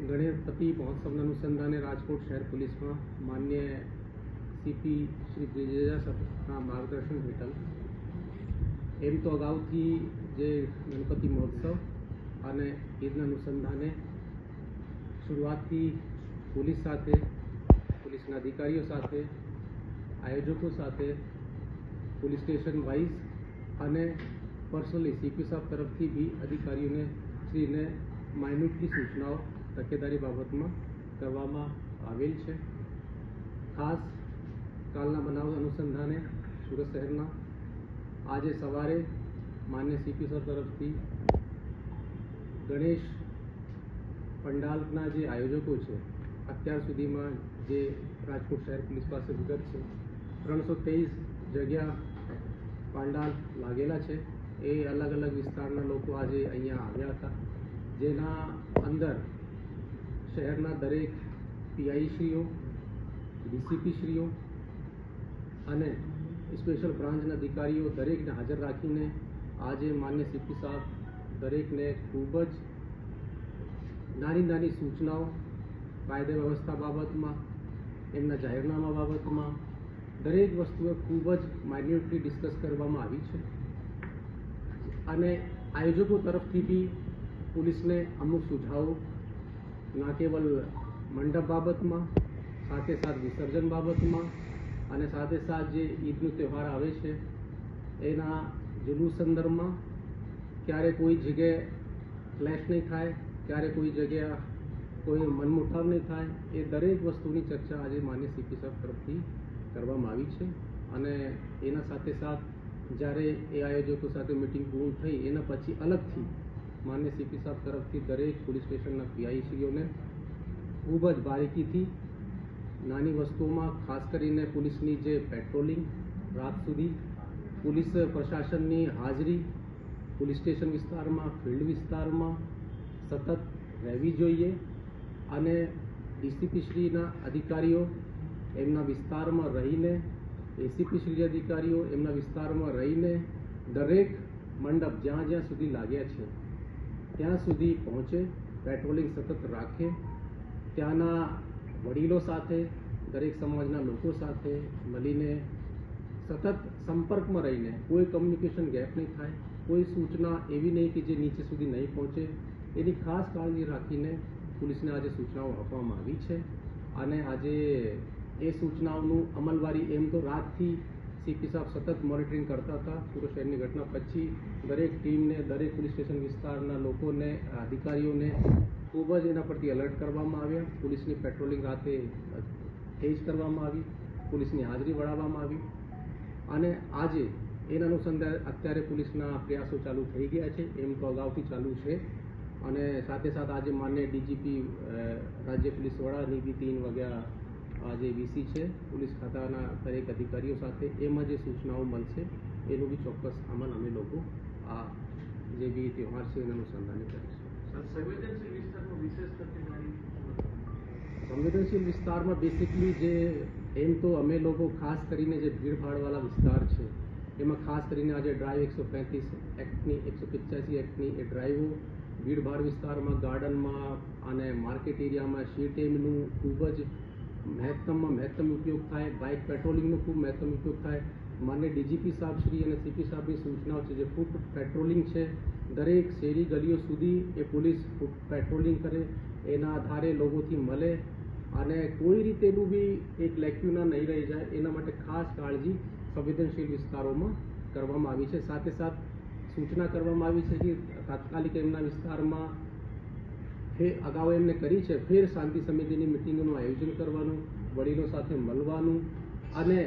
ગણપતિ મહોત્સવના અનુસંધાને રાજકોટ શહેર પોલીસમાં માન્ય સીપી શ્રી ત્રિજેજા સરના માર્ગદર્શન હેઠળ. એમ તો અગાઉથી જે ગણપતિ મહોત્સવ અને ઈદના અનુસંધાને શરૂઆતથી પોલીસ સાથે, પોલીસના અધિકારીઓ સાથે, આયોજકો સાથે, પોલીસ સ્ટેશન વાઇઝ અને પર્સનલી સીપી સાહેબ તરફથી બી અધિકારીઓને, શ્રીને માઇન્યુટલી સૂચનાઓ તકેદારી બાબતમાં કરવામાં આવેલ છે. ખાસ કાલના બનાવ અનુસંધાને સુરત શહેરના આજે સવારે માન્ય સીપી સર તરફથી ગણેશ પંડાલના જે આયોજકો છે, અત્યાર સુધીમાં જે રાજકોટ શહેર પોલીસ પાસે વિગત છે, ત્રણસો તેવીસ જગ્યા પાંડાલ લાગેલા છે. એ અલગ અલગ વિસ્તારના લોકો આજે અહીંયા આવ્યા હતા. જેના અંદર શહેરના દરેક પીઆઈશ્રીઓ ડીસીપીશ્રીઓ અને સ્પેશિયલ બ્રાન્ચના અધિકારીઓ દરેકને હાજર રાખીને આજે માન્ય સીપી સાહેબ દરેકને ખૂબ જ નાની નાની સૂચનાઓ કાયદા વ્યવસ્થા બાબતમાં, એમના જાહેરનામા બાબતમાં, દરેક વસ્તુએ ખૂબ જ માઇન્યુટલી ડિસ્કસ કરવામાં આવી છે. અને આયોજકો તરફથી બી પોલીસને અમુક સુઝાવો ના કેવલ મંડપ બાબતમાં, સાથે સાથ વિસર્જન બાબતમાં અને સાથે સાથ જે ઈદનો તહેવાર આવે છે, એના જુલુસ સંદર્ભમાં ક્યારે કોઈ જગ્યાએ ક્લેશ નહીં થાય, ક્યારે કોઈ જગ્યા કોઈ મનમુઠાવ નહીં થાય, એ દરેક વસ્તુની ચર્ચા આજે માન્ય સીપી સાહેબ તરફથી કરવામાં આવી છે. અને એના સાથે સાથ જ્યારે એ આયોજકો સાથે મિટિંગ પૂર્ણ થઈ, એના પછી અલગથી માન્ય સીપી સાહેબ તરફથી દરેક પોલીસ સ્ટેશનના પીઆઈસીઓને ખૂબ જ બારીકીથી નાની વસ્તુઓમાં, ખાસ કરીને પોલીસની જે પેટ્રોલિંગ રાત સુધી, પોલીસ પ્રશાસનની હાજરી, પોલીસ સ્ટેશન વિસ્તારમાં ફિલ્ડ વિસ્તારમાં સતત રહેવી જોઈએ અને ડીસીપી શ્રીના અધિકારીઓ એમના વિસ્તારમાં રહીને એસીપી શ્રી અધિકારીઓ એમના વિસ્તારમાં રહીને દરેક મંડપ જ્યાં જ્યાં સુધી લાગ્યા છે ત્યાં સુધી પહોંચે, પેટ્રોલિંગ સતત રાખે, ત્યાંના વડીલો સાથે, દરેક સમાજના લોકો સાથે મળીને સતત સંપર્કમાં રહીને, કોઈ કમ્યુનિકેશન ગેપ નહીં થાય, કોઈ સૂચના એવી નહીં કે જે નીચે સુધી નહીં પહોંચે, એની ખાસ કાળજી રાખીને પોલીસને આજે સૂચનાઓ આપવામાં આવી છે. અને આજે એ સૂચનાઓનું અમલવારી એમ તો રાતથી સીપી સાહેબ સતત મોનિટરિંગ કરતા હતા. સુરત શહેરની ઘટના પછી દરેક ટીમને, દરેક પોલીસ સ્ટેશન વિસ્તારના લોકોને, અધિકારીઓને ખૂબ જ એના પરથી એલર્ટ કરવામાં આવ્યા. પોલીસની પેટ્રોલિંગ રાતે તેજ કરવામાં આવી, પોલીસની હાજરી વળાવવામાં આવી અને આજે એના અનુસંધાન અત્યારે પોલીસના પ્રયાસો ચાલુ થઈ ગયા છે. એમ તો અગાઉથી ચાલુ છે અને સાથે સાથે આજે માન્ય ડીજીપી રાજ્ય પોલીસ વડા નિધિ તીન વગેરે આજે વીસી છે. પોલીસ ખાતાના દરેક અધિકારીઓ સાથે એમાં જે સૂચનાઓ મળશે એનું બી ચોક્કસ અમલ અમે લોકો આ જે બી તહેવાર છે એના અનુસંધાને કરીશું. સંવેદનશીલ વિસ્તારમાં બેસિકલી જે એમ તો અમે લોકો ખાસ કરીને જે ભીડભાડવાળા વિસ્તાર છે એમાં ખાસ કરીને આજે ડ્રાઈવ એકસો પેંત્રીસ એક્ટની એકસો પિચ્યાસી એક્ટની એ ડ્રાઈવો ભીડભાડ વિસ્તારમાં ગાર્ડનમાં અને માર્કેટ એરિયામાં શી ટેમનું ખૂબ જ મહત્તમમાં મહત્તમ ઉપયોગ થાય બાઇક પેટ્રોલિંગનો ખૂબ મહત્તમ ઉપયોગ થાય. માન્ય ડીજીપી સાહેબ શ્રી અને સીપી સાહેબની સૂચનાઓ છે જે ફૂટ પેટ્રોલિંગ છે. દરેક શેરી ગલીઓ સુધી એ પોલીસ પેટ્રોલિંગ કરે. એના આધારે લોકોથી મળે અને કોઈ રીતેનું બી એક લેક્યુના નહીં રહી જાય, એના માટે ખાસ કાળજી સંવેદનશીલ વિસ્તારોમાં કરવામાં આવી છે. સાથે સાથ સૂચના કરવામાં આવી છે કે તાત્કાલિક એમના વિસ્તારમાં અગાઉ એમને કરી છે ફેર શાંતિ સમિતિની મિટિંગનું આયોજન કરવાનું વડીલો સાથે મળવાનું અને